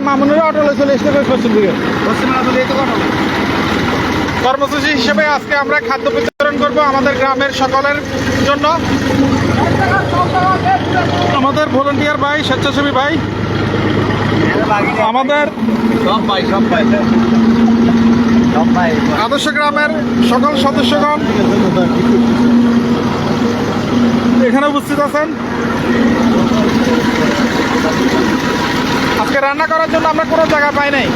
মামুনের অটো লই কর্মসূচি হিসেবে আজকে আমরা খাদ্য বিতরণ করব আমাদের গ্রামের সকলের জন্য। আমাদের ভলেন্টিয়ার ভাই, স্বেচ্ছাসেবী ভাই। আমাদের আদর্শ গ্রামের সকল সদস্যগণ এখানে উপস্থিত আছেন। আজকে রান্না করার জন্য আমরা কোনো জায়গা পাই নাই।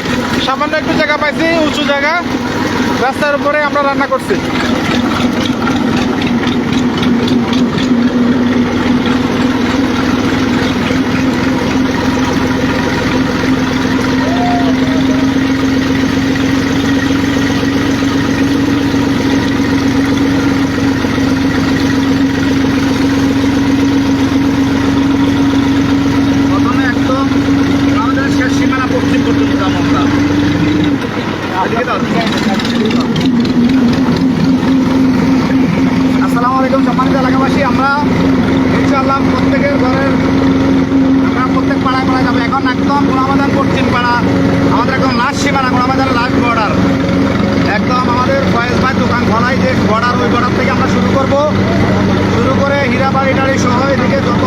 সামান্য একটু জায়গা পাইছি, উঁচু জায়গা। রাস্তার উপরে আমরা রান্না করছি প্রথমে একদম আমাদের শেষ সীমানা পশ্চিম পর্যন্ত যাব আমরা এদিকে দাও। আসসালামু আলাইকুম সম্মানিত এলাকাবাসী আমরা ইনশাআল্লাহ প্রত্যেকের ঘরের আমরা প্রত্যেক পাড়ায় পাড়ায় যাব এখন গোলামাদান পশ্চিম পাড়া। আমাদের একদম লাস্ট সীমানা আমাদের লাস্ট বর্ডার একদম আমাদের ফয়েজ ভাই দোকান খোলাই, যে বর্ডার ওই বর্ডার থেকে আমরা শুরু করব। শুরু করে হীরাবাড়ি, টাড়ি সহ এদিকে যত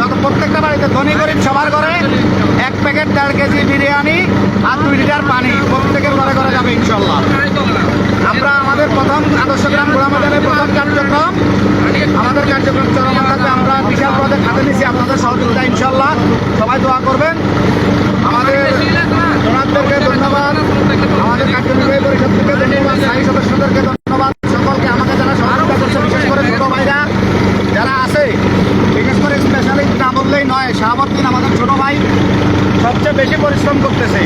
যত প্রত্যেকটা বাড়িতে ধনী গরিব সবার ঘরে এক প্যাকেট দেড় কেজি বিরিয়ানি আর দুই লিটার পানি। প্রত্যেকের ঘরে ঘরে করতেছে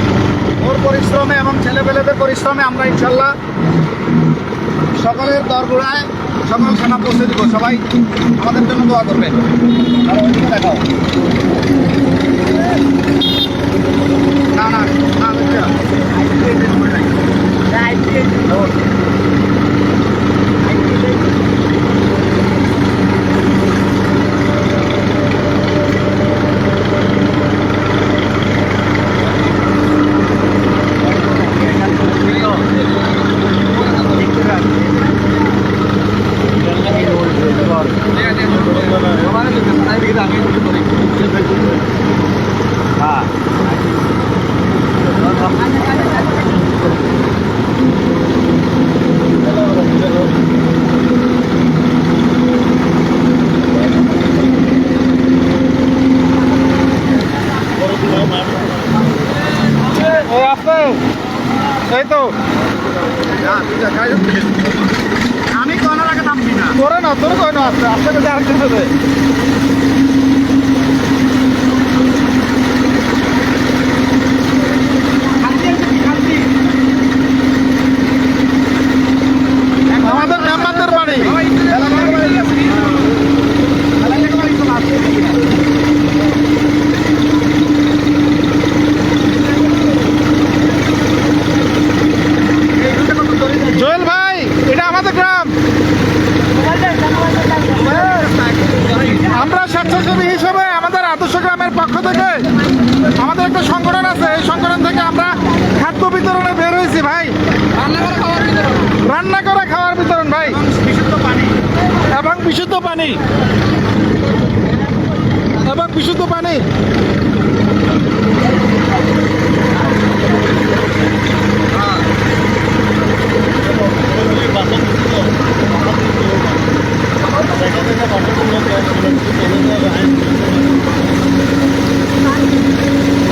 ওর পরিশ্রমে এবং ছেলেপেলেদের পরিশ্রমে আমরা ইনশাল্লাহ সকলের দরগোড়ায় সকল খানা পৌঁছে দিব সবাই আমাদের জন্য দোয়া করবে দেখাও না না না বুঝছ? এই আসতে এই তো আমি কোনো লাগে দাম দিই না। তোরা না তোর কোনো আছে আসতে আসতে আর কিছু দে আমাদের মেম্বারদের বাড়ি জোয়েল ভাই এটা আমাদের গ্রাম আমরা স্বেচ্ছাসেবী হিসেবে আমাদের আদর্শ গ্রামের পক্ষ থেকে আমাদের একটা সংগঠন আছে। এই সংগঠন থেকে আমরা খাদ্য বিতরণে বের হয়েছি ভাই। রান্না করা খাওয়ার বিতরণ ভাই। বিশুদ্ধ পানি। এবং বিশুদ্ধ পানি। এবং বিশুদ্ধ পানি। 确保施工人员的施工的安全。